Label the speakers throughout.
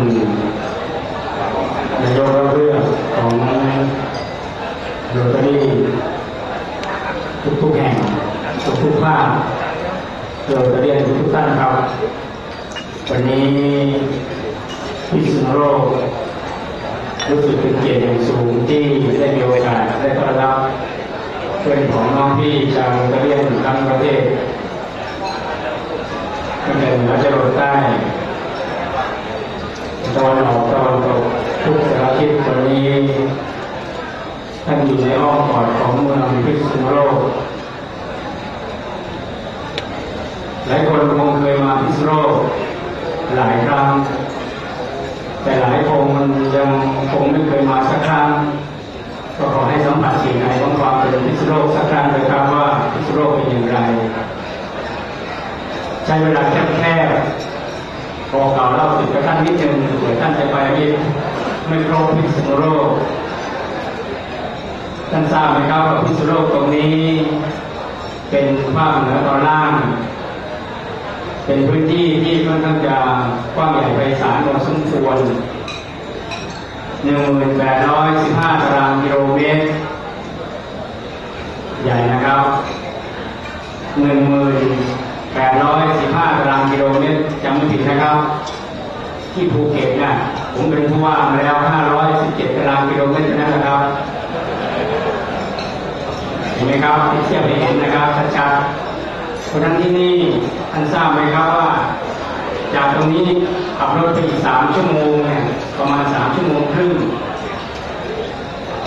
Speaker 1: านนายกรั
Speaker 2: บเรื่องของโรตารี่ทุกๆแห่งทุกๆภาคโรตารียนทุกๆท่านครับ วันนี้พิษณุโลกรู้สึกเป็นเกียรติอย่างสูงที่ได้มีโอกาสได้ต้อนรับเพื่อนของน้องพี่ชาวกะเรียนทั้งประเทศตั้งแต่เหนือจรดใต้ ตะวันออกตะวันตกทุกสารทิศวันนี้ท่านอยู่ในอ้อมกอดของเมืองพิษณุโลกหลายคนคงเคยมาพิษณุโลกหลายครั้ง แต่หลายคนมันยังคงไม่เคยมาสักครั้งก็ขอให้สัมผัสสิ่งไหนของความเป็นพิษณุโลกสักครั้งเลยครับว่าพิษณุโลกเป็นอย่างไร ใช้เวลาแคบๆ พอเก่าเล่าถึงกระท่านนิดนึงเผื่อท่านจะไปไม่ไม่ครบพิษณุโลกท่านทราบไหมครับว่าพิษณุโลกตรงนี้ เป็นภาคเหนือตอนล่าง เป็นพื้นที่ที่ค่อนข้างจะกว้างใหญ่ไพศาลพอสมควร1,815ตารางกิโลเมตร ใหญ่นะครับหนึ่งหมื่นแปดร้อย 15ตารางกิโลเมตรจำไม่ผิดนะครับ ที่ภูเก็ตนะผมเป็นผู้ว่ามาแล้ว 517ตารางกิโลเมตรนั่นแหละครับเห็นไหมครับเทียบให้เห็นนะครับชัดๆเพราะฉะนั้นที่นี่ท่านทราบไหมครับว่า จากตรงนี้ขับรถไปอีกสามชั่วโมงเนี่ยประมาณสามชั่วโมงครึ่ง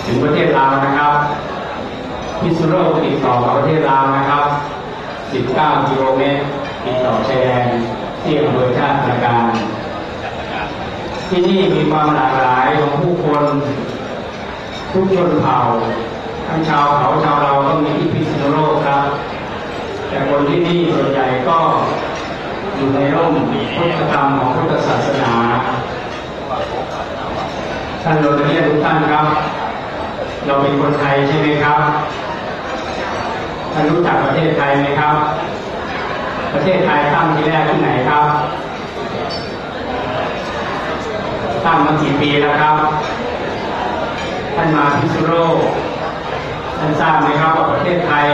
Speaker 2: ถึงประเทศลาวนะครับพิษณุโลกติดต่อกับประเทศลาวนะครับ 19 กิโลเมตร ติดต่อชายแดนที่อำเภอชาติประการ ที่นี่มีความหลากหลายของผู้คน ทุกชนเผ่า ทั้งชาวเขาชาวเราต้องมีที่พิษณุโลกครับ แต่คนที่นี่ส่วนใหญ่ก็อยู่ในร่มพุทธธรรมของพุทธศาสนา ท่านโรเรียนทุกท่านครับ เราเป็นคนไทยใช่ไหมครับท่านรู้จักประเทศไทยไหมครับ ประเทศไทยตั้งที่แรกที่ไหนครับตั้งมากี่ปีแล้วครับ ท่านมาพิษณุโลกท่านทราบไหมครับว่าประเทศไทย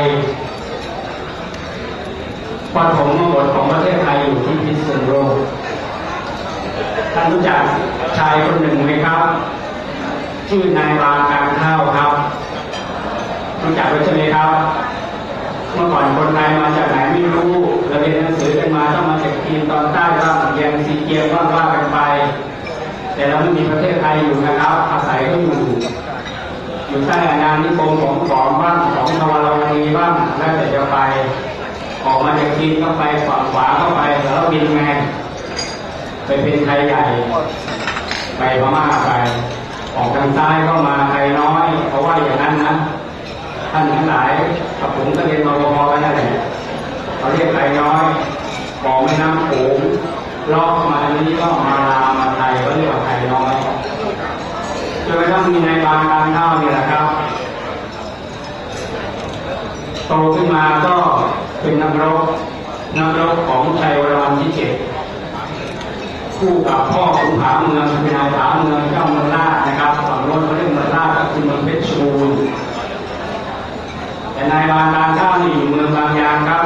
Speaker 2: ปฐมบทของประเทศไทยอยู่ที่พิษณุโลกท่านรู้จักชายคนหนึ่งไหมครับ ชื่อนายบางการข้าวครับ รู้จักไว้ใช่ไหมครับ เมื่อก่อนคนไทยมาจากไหนไม่รู้เราเรียนหนังสือกันมาต้องมาจากจีนตอนใต้บ้างเรียนซีเกียงบ้างว่ากันไป แต่เราไม่มีประเทศไทยอยู่นะครับ อาศัยก็อยู่อยู่ใต้อาณานิคมของขอมบ้างของทวารวดีบ้างแล้วแต่จะไป ออกมาจากจีนก็ไปฝั่งขวาเข้าไปแล้วบินไงไปเป็นไทยใหญ่ ไปพม่าไป ออกทางใต้ก็มา กับผมก็เรียนมาพอๆกันนั่นแหละเขาเรียกไทยน้อยบอกแม่น้ำโขงลอกมาอันนี้ก็มาลามาไทยก็เรียกว่าไทยน้อยจนกระทั่งมีในบางการข้าวนี่แหละครับโตขึ้นมาก็เป็นนักรบนักรบของชัยวรวันที่เจ็ดคู่กับพ่อขุนผาเมืองเป็นนายผาเมืองเจ้าเมืองราชนะครับฝั่งโน้นเขาเรียกเมืองราชก็คือเมืองเพชรบูรณ์ แต่นายบางการข้านี่อยู่เมืองบางยางครับ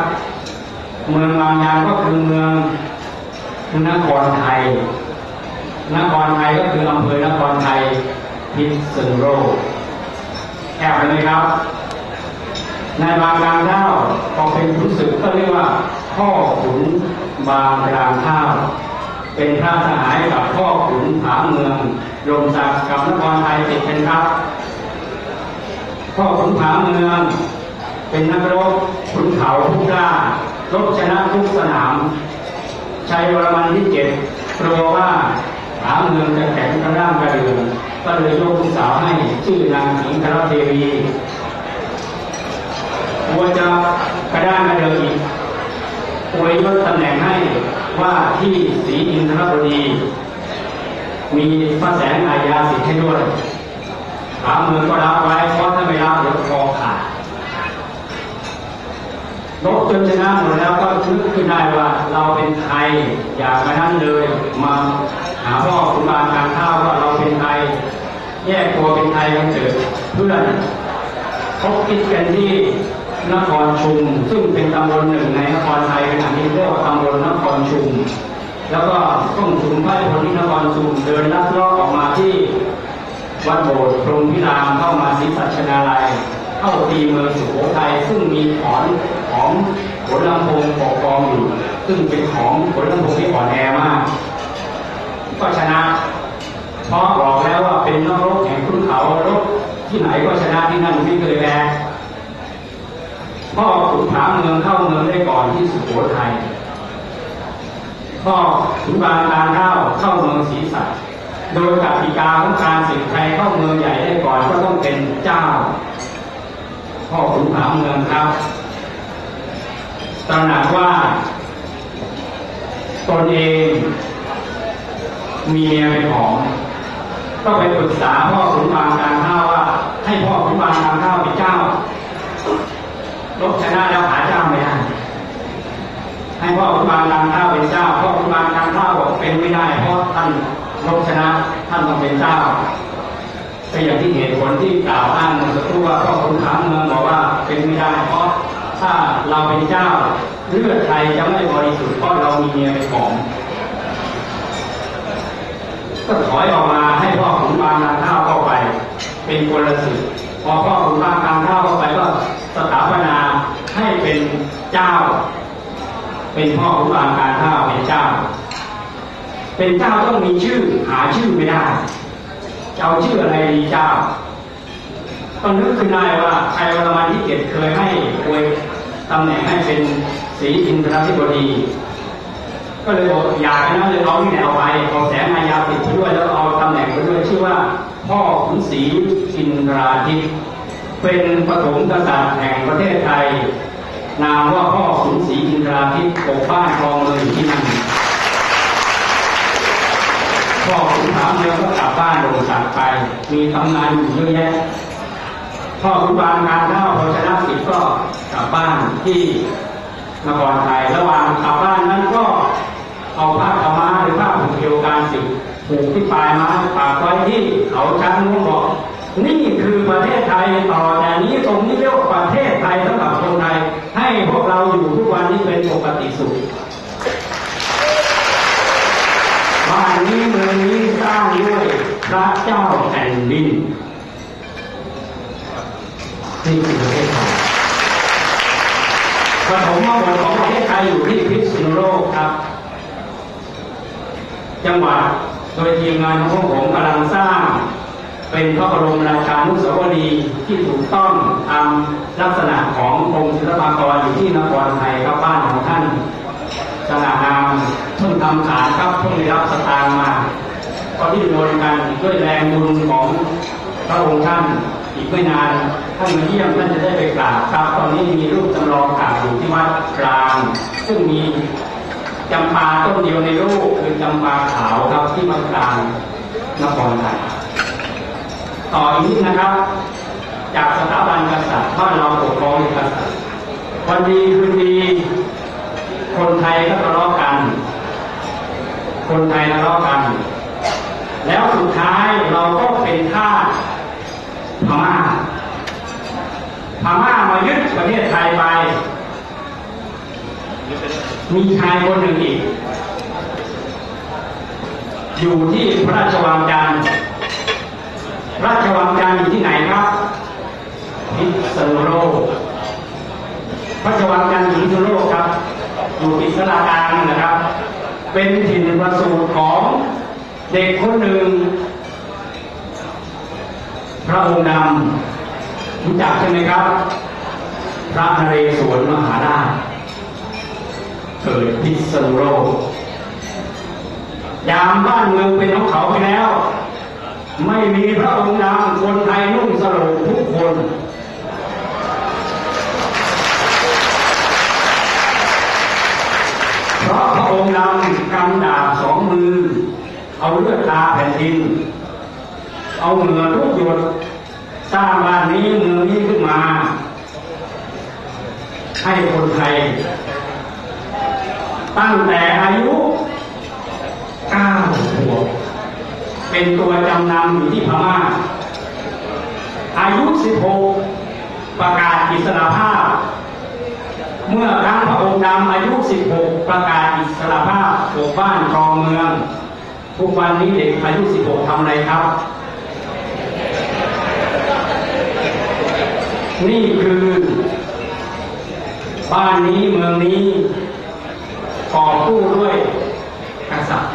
Speaker 2: เมืองบางยางก็คือเมืองนครไทย นครไทยก็คืออำเภอนครไทยพิษณุโลกแอบไปเลยครับในบางกลางข้าพอเป็นขุนศึกก็เรียกว่าพ่อขุนบางกลางข้าเป็นพระสหายกับพ่อขุนผาเมืองรมศักดิ์กับนครไทยติดเป็นครับ พ่อขุนผาเมือง เป็นนักรบขุนเขาทุกล้ารบชนะทุกสนาม ชัยวรมันที่เจ็ดกลัวว่าผาเมืองจะแข็งกระด้างกระเดืองก็เลยยกลูกสาวให้ชื่อนางหญิงคารเทวีกลัวจะกระด้างกระเดืองอีกอวยยศตำแหน่งให้ว่าที่ศรีอินทรบดีมีพระแสงอาญาสิทธิ์ให้ด้วยผาเมืองก็รับไว้เพราะถ้าไม่รับเดี๋ยวคอขาด ลบจนชนะหมดแล้วก็นึกขึ้นได้ว่าเราเป็นใครอยากมานั้นเลยมาหาพ่อคุณบาการข้าวว่าเราเป็นใครแยกตัวเป็นใครกันเถิดเพื่อนพบคิดกันที่นครชุม ซึ่งเป็นตำบลหนึ่งในนครไทยขณะนี้เรียกว่าตำบลนครชุม แล้วก็ต้องชุมพระพลที่นครชุมเดินลัดเลาะออกมาที่วัดโบสถ์พรหมพิรามเข้ามาศรีสัชนาลัย เข้าตีเมืองสุโขทัยซึ่งมีขอนของผลลำโพงปกครองอยู่ ซึ่งเป็นของผลลำโพงที่อ่อนแอมาก ก็ชนะเพราะบอกแล้วว่าเป็นนักรบแห่งขุนเขารบที่ไหนก็ชนะที่นั่นไม่เคยแพ้พ่อขุนผาเมืองเข้าเมืองได้ก่อนที่สุโขทัยพ่อขุนบางการเข้าเข้าเมืองศรีสัตโดยกติกาของการศึกไทยเข้าเมืองใหญ่ได้ก่อนก็ต้องเป็นเจ้า พ่อขุนผาเมืองครับตระหนักว่า ตนเองมีเมียเป็นของ ก็ไปปรึกษาพ่อขุนบางการข้าวว่า ให้พ่อขุนบางการข้าวเป็นเจ้าลบชนะแล้วหาเจ้าไม่ได้ให้พ่อขุนบางการข้าวเป็นเจ้าพ่อขุนบางการข้าวบอกเป็นไม่ได้ เพราะท่านลบชนะท่านต้องเป็นเจ้า ก็อย่างที่เหตุผลที่กล่าวอ้างเมื่อสักครู่ว่าพ่อขุนขามเมืองบอกว่าเป็นไม่ได้เพราะถ้าเราเป็นเจ้าเลือดไทยจะไม่บริสุทธิ์เพราะเรามีเมียเป็นของก็ถอยออกมาให้พ่อขุนบางนางข้าวเข้าไป เป็นคนละสึกพอพ่อขุนบางนางข้าวเข้าไปก็สถาปนาให้เป็นเจ้า เป็นพ่อขุนบางการข้าวเป็นเจ้า เป็นเจ้าต้องมีชื่อหาชื่อไม่ได้ จะเอาชื่ออะไรดีเจ้าก็นึกขึ้นได้ว่าชัยวรมันที่เจ็ดเคยให้อวยตำแหน่งให้เป็นศรีอินทรธิบดีก็เลยบอกอยากนั้นเลยเอาที่ไหนเอาไปเอาแสงอายาติดไปด้วยแล้วเอาตำแหน่งไปด้วยชื่อว่า พ่อขุนศรีอินทราทิตเป็นปฐมกษัตริย์แห่งประเทศไทย นามว่าพ่อขุนศรีอินทราทิตปกบ้านครองเมืองอยู่ที่นั่น พ่อขุนถามเดียวก็กลับบ้านโดนสั่งไป มีทำงานอยู่เยอะแยะพ่อขุนบางการเข้าพอชนะสิทธ์ก็กลับบ้านที่นครไทยระหว่างกลับบ้านนั้นก็เอาผ้าขาวม้าหรือผ้าผูกเกี่ยวการสิผูกที่ปลายม้าปากไว้ที่เขาช้างนุ่งบอกนี่คือประเทศไทยต่อแต่นี้ตรงนี้เรียกว่าประเทศไทยสำหรับคนไทยให้พวกเราอยู่ทุกวันนี้เป็นปกติสุข บ้า นนี้เมืองนี้สร้างด้วยพระเจ้าแผ่นดินนี่คือประเทศไทยปฐมมบทของประเทศไทยอยู่ที่พิษณุโลกครับ จังหวัดโดยทีมงานของผมกำลังสร้าง เป็นพระบรมราชานุสาวรีย์ที่ถูกต้องตามลักษณะขององค์ศิลปากรอยู่ที่นครไทยครับบ้านของท่าน สง่างามเพิ่งทำฐานครับเพิ่งได้รับสตางค์มาก็ที่โดนกันด้วยแรงบุญของพระองค์ท่านอีกไม่นานท่านมาเยี่ยมท่านจะได้ไปกราบครับ ตอนนี้มีรูปจำลองกราบอยู่ที่วัดกลาง ซึ่งมีจำปาต้นเดียวในโลกคือจำปาขาวครับที่วัดกลางนครไทยต่ออีกนิดนะครับ จากสถาบันกษัตริย์บ้านเราปกครองกษัตริย์วันดีคืนดี คนไทยก็ทะเลาะกัน คนไทยทะเลาะกัน แล้วสุดท้ายเราก็เป็นทาสพม่าพม่ามายึดประเทศไทยไป มีชายคนหนึ่งอีก อยู่ที่พระราชวังจันทร์ราชวังจันทร์อยู่ที่ไหนครับพิษณุโลกพระราชวังจันทร์พิษณุโลกครับ อยู่อิสระการนะครับ เป็นถิ่นประสูติของเด็กคนหนึ่ง พระองค์ดำรู้จักใช่ไหมครับ พระนเรศวรมหาราชเกิดพิษณุโลกยามบ้านเมืองเป็นของเขาไปแล้ว ไม่มีพระองค์ดำคนไทยนุ่งสโลงทุกคน เพระองค์ดำกำดาบสองมือ เอาเลือดตาแผ่นดิน เอาเหงื่อทุกหยดสร้างบ้านนี้เมืองนี้ขึ้นมา ให้คนไทย ตั้งแต่อายุเก้าขวบเป็นตัวจำนำอยู่ที่พม่า อายุสิบหกประกาศอิสรภาพ เมื่อครั้งพระองค์ดำอายุสิบหกประกาศอิสรภาพปกบ้านครองเมือง ทุกวันนี้เด็กอายุสิบหกทำอะไรครับ นี่คือ บ้านนี้เมืองนี้ก่อตู้ด้วยกษัตริย์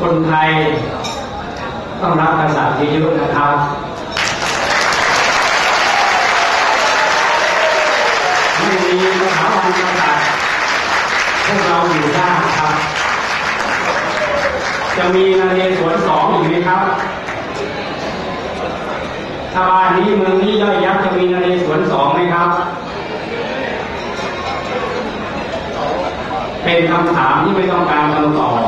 Speaker 2: คนไทยต้องรักกษัตริย์เยอะๆนะครับ ไม่มีสถาบันกษัตริย์พวกเราอยู่ได้ครับ จะมีนเรศวรสองอีกไหมครับถ้าบ้านนี้เมืองนี้ย่อยยักษ์จะมีนเรศวรสองไหมครับ เป็นคำถามที่ไม่ต้องการคำตอบ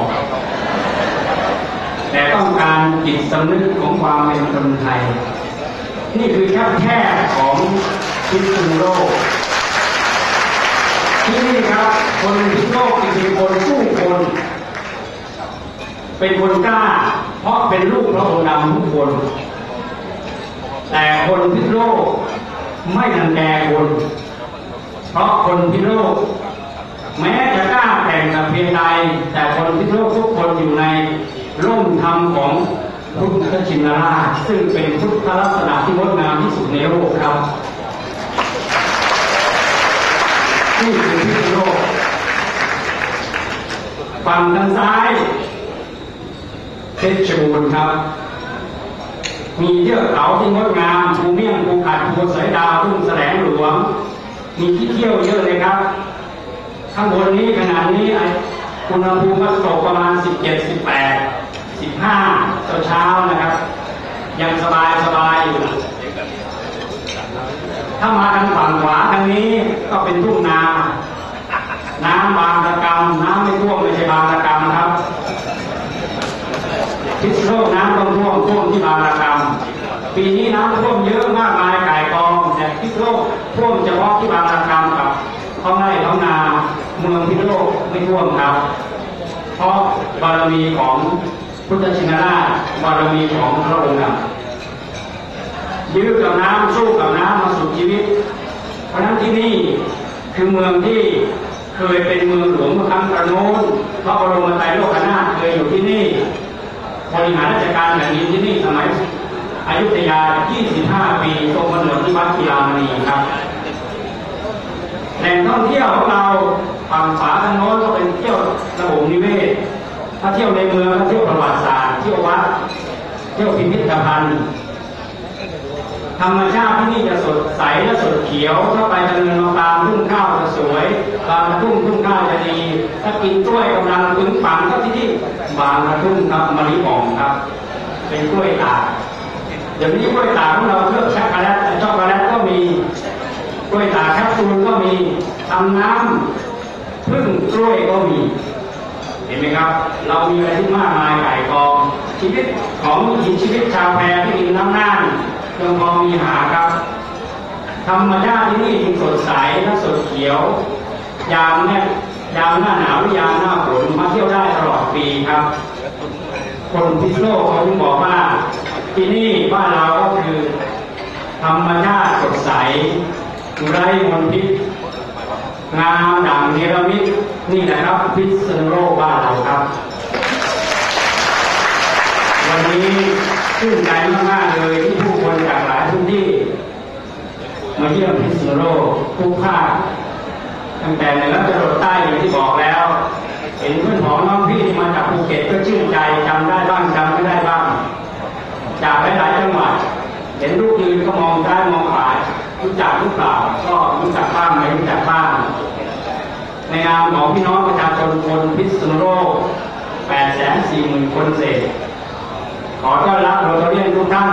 Speaker 2: แต่ต้องการจิตสำนึกของความเป็นคนไทย นี่คือแค่แค่ของพิษณุโลก ที่นี่ครับ คนพิโลกจริงๆคนสู้คน เป็นคนกล้า เพราะเป็นลูกพระองค์ดำทุกคน แต่คนพิโลกไม่รังแกคน เพราะคนพิโลกแม้จะกล้าแต่งกับเพียงใดแต่คนพิโลกทุกคนอยู่ในร่มธรรมของพุทธชินราชซึ่งเป็นพุทธลักษณะที่งดงามที่สุดในโลกครับ นี่คือพิษณุโลกฝั่งทางซ้ายเพชรบูรณ์ครับ มีเทือกเขาที่งดงามภูเมี่ยงภูขัดภูสายดาวทุ่งแสลงหลวง มีที่เที่ยวเยอะเลยครับ ข้างบนนี้ขนาดนี้อุณหภูมิก็ตกประมาณ 17 18 15เช้าเช้าๆนะครับ ยังสบายสบายอยู่ ถ้ามาทางฝั่งขวาทางนี้ก็เป็นทุ่งนา น้ำบางระกำน้ำไม่ท่วมไม่ใช่บางระกำครับพิษโลกน้ำต้องท่วมท่วมที่บางระกำปีนี้น้ำท่วมเยอะมากมายไก่กองแต่พิษโลกท่วมเฉพาะที่บางระกำกับท้องไร่ท้องนาเมืองพิษโลกไม่ท่วมครับ เพราะบารมีของพุทธชินราชบารมีของพระองค์ นะยื้อกับน้ำสู้กับน้ำมาสุดชีวิต เพราะนั้นที่นี่คือเมืองที่เคยเป็นเมืองหลวงเมื่อครั้งกระโน้นพระบรมไตรโลกนาถเคยอยู่ที่นี่บริหารราชการแผ่นดินที่นี่สมัยอายุธยา 25 ปีทรงกำเนิดที่วัดกีฬามณีครับแหล่งท่องเที่ยวของเราฝั่งฝาทางโน้นก็เป็นเที่ยวระบบนิเวศ ถ้าเที่ยวในเมืองก็เที่ยวประวัติศาสตร์ เที่ยววัด เที่ยวพิพิธภัณฑ์ ธรรมชาติที่นี่จะสดใสและสดเขียว ถ้าไปทางเนินมะปรางทุ่งข้าวจะสวยบางกระทุ่งทุ่งข้าวจะดี ถ้ากินกล้วยกำลังถึงฝังก็ที่ที่บางกระทุ่งครับมะลิอ่องครับ เป็นกล้วยตากเดี๋ยวนี้กล้วยตากของเราเคลือบช็อกโกแลตช็อกโกแลตก็มีกล้วยตากแคปซูลก็มีทำน้ำพึ่งกล้วยก็มีเห็นไหมครับ เรามีอะไรที่มากมายไก่กองชีวิตของวิถีชีวิตชาวแพรที่กินน้ำน่าน ยังพอมีหาครับ ธรรมชาติที่นี่จึงสดใสและสดเขียว ยามเนี่ยยามหน้าหนาวหรือยามหน้าฝนมาเที่ยวได้ตลอดปีครับ คนพิษโลกเขาจึงบอกว่า ที่นี่บ้านเราก็คือ ธรรมชาติสดใสไร้มลพิษงามดังเนรมิตนี่นะครับ พิษณุโลกบ้านเราครับ วันนี้ ชื่นใจมากๆเลยที่ผู้คนจากหลายพื้นที่ มาเยี่ยมพิษณุโลกทุกภาคตั้งแต่เหนือจรดใต้อย่างที่บอกแล้ว เห็นเพื่อนของน้องพี่ที่มาจากภูเก็ตก็ชื่นใจจำได้บ้างจำไม่ได้บ้างจากหลายจังหวัด เห็นลูกยืนก็มองซ้ายมองขวารู้จักหรือเปล่าก็รู้จักบ้างไม่รู้จักบ้างในนามของพี่น้องประชาชนคนพิษณุโลก8 4 0 0 0 0 คนเศษ ขอต้อนรับโรตาเรียนทุกท่าน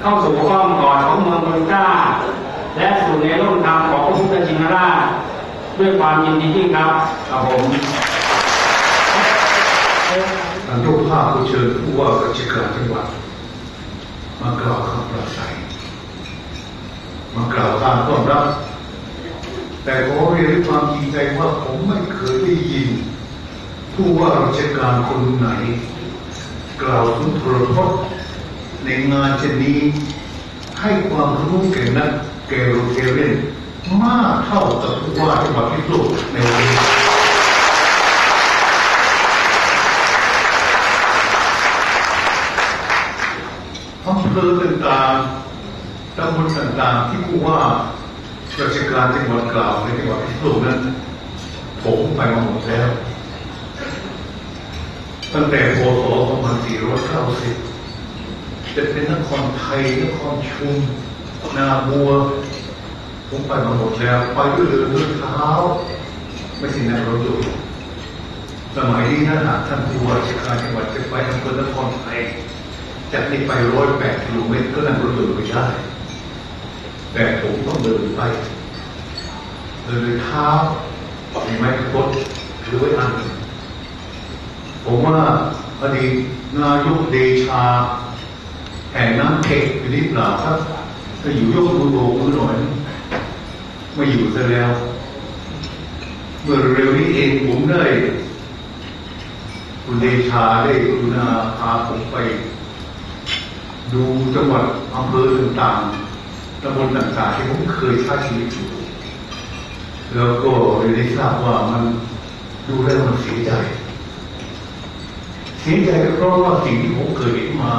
Speaker 2: เข้าสู่ข้อมกอดของเมืองเมืองกล้า และสู่ในร่มธรรมของพระพุทธชินราชด้วยความยินดียิ่งครับกับผม
Speaker 3: ทางเจ้าภาพผู้เชิญผู้ว่าราชการจังหวัดมากล่าวคำปราศัยมากล่าวการต้อนรับ แต่ขอเรียนด้วยความจริงใจว่าผมไม่เคยได้ยิน ผู้ว่าราชการคนไหน กล่าวสุนทรพจน์ในงานเช่นนี้ให้ความรู้แก่นักแก่โรเทเรนมากเท่ากับผู้ว่าจังหวัดพิษณุโลกในวันนี้อำเภอต่างๆตำบลต่างๆที่ผู้ว่าราชการจังหวัดกล่าวในจังหวัดพิษณุโลกนั้นผมไปมาหมดแล้ว ตั้งแต่โพศ2490จะเป็นนครไทยนครชุม นาบัว ผมไปมาหมดแล้ว ไปด้วยเรือด้วยเท้า ไม่ใช่นั่งรถยนต์สมัยนี้ถ้าหากท่านผู้ว่าราชการจังหวัดจะไปอำเภอนครไทยจากนี้ไปร้อยแปดกิโลเมตรก็นั่งรถยนต์ไปได้ แต่ผมต้องเดินไป เดินด้วยเท้ามีไม้กระพดถือไว้อันหนึ่ง ผมว่าอดีตนายกเดชาแห่งน้ำเค็กอยู่นี่เปล่าครับถ้าอยู่ยกมือโบกมือหน่อย ไม่อยู่ซะแล้ว เมื่อเร็วนี้เองผมได้ คุณเดชาได้กรุณาพาผมไป ดูจังหวัดอำเภอต่างๆตำบลต่างๆที่ผมเคยใช้ชีวิตอยู่แล้วก็ได้ทราบว่ามันดูแล้วมันเสียใจ สียใจก็เพราะว่าสิ่งที่ผมเคยเห็นมา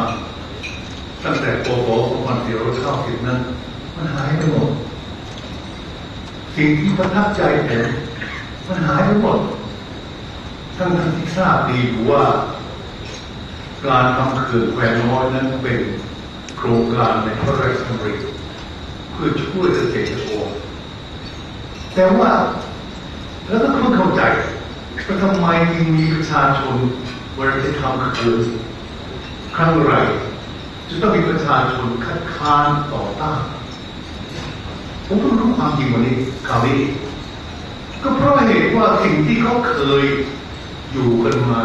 Speaker 3: ตั้งแต่ปศ2490นั้นมันหายไปหมดสิ่งที่ประทับใจผมมันหายไปหมดทั้งที่ทราบดีอยู่ว่า การทำเขื่อนแควน้อยนั้นเป็นโครงการในพระราชดำริเพื่อช่วยเกษตรกรแต่ว่าแล้วก็เพิ่งเข้าใจว่าทำไมยังมีประชาชน วลาจะทำเขื่อครั้งไรจะต้องมีประชาชนคัดค้านต่อต้านผมเพิ่งรู้ความจริงวันนี้คราวนี้ก็เพราะเหตุว่าสิ่งที่เขาเคยอยู่กันมา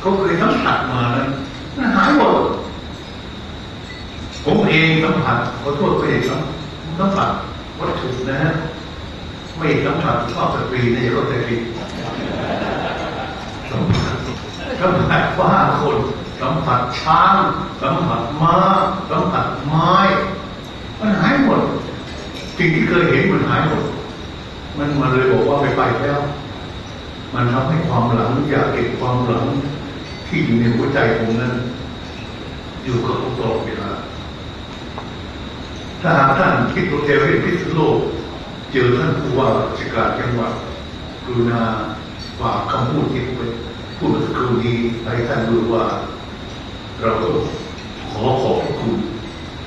Speaker 3: เขาเคยสัมผัสมานั้นมันหายหมดผมเองสัมผัสขอโทษตัวเองสัมสัมผัสวัตถุนะฮะไม่สัมผัสชอบสตรีนะอย่าเข้าใจผิดสัมผัส สัมผัสว่าคนสัมผัสช้างสัมผัสม้าสัมผัสไม้ มันหายหมดสิ่งที่เคยเห็นมันหายหมด มันมาเลยบอกว่าไม่ไปแล้ว มันทำให้ความหลังอยากเก็บความหลังที่อยู่ในหัวใจผมนั้น อยู่กับผมตลอดเวลาถ้าหากท่านคิดโฮเทลที่พิษโลก เจอท่านผู้ว่าราชการจังหวัดกรุณาฝากคำพูดที่ผม พูดเมื่อสักครู่นี้ให้ท่านรู้ว่า เราก็ขอขอบคุณ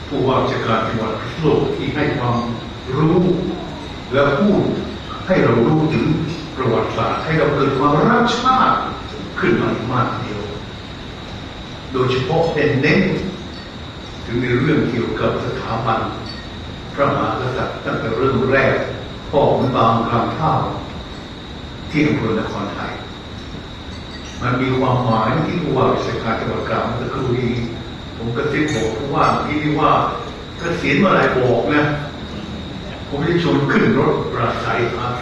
Speaker 3: ผู้ว่าราชการจังหวัดพิษณุโลกที่ให้ความรู้และพูดให้เรารู้ถึงประวัติศาสตร์ให้เราเกิดความรักชาติขึ้นมาอีกมากเดียว โดยเฉพาะเป็นเน้นถึงในเรื่องเกี่ยวกับสถาบันพระมหากษัตริย์ตั้งแต่เรื่องแรกพ่อขุนบางคลำท่าที่อำเภอนครไทย มันมีความหมายที่ผู้ว่าราชการจังหวัดกลางเมื่อสักครู่นี้ผมกระซิบบอกผู้ว่าที่นี่ว่าเกษียณเมื่อไรบอกนะผมจะชวนขึ้นรถปราศัยครับ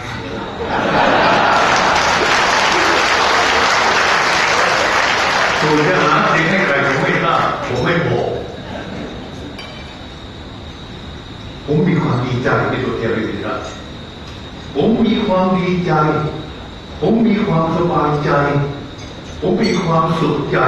Speaker 3: ส่วนจะหาเสียงให้ใครผมไม่ทราบผมไม่บอกผมมีความดีใจในตัวแกเลยครับผมมีความดีใจ ผมมีความสบายใจ ผมมีความสุขใจ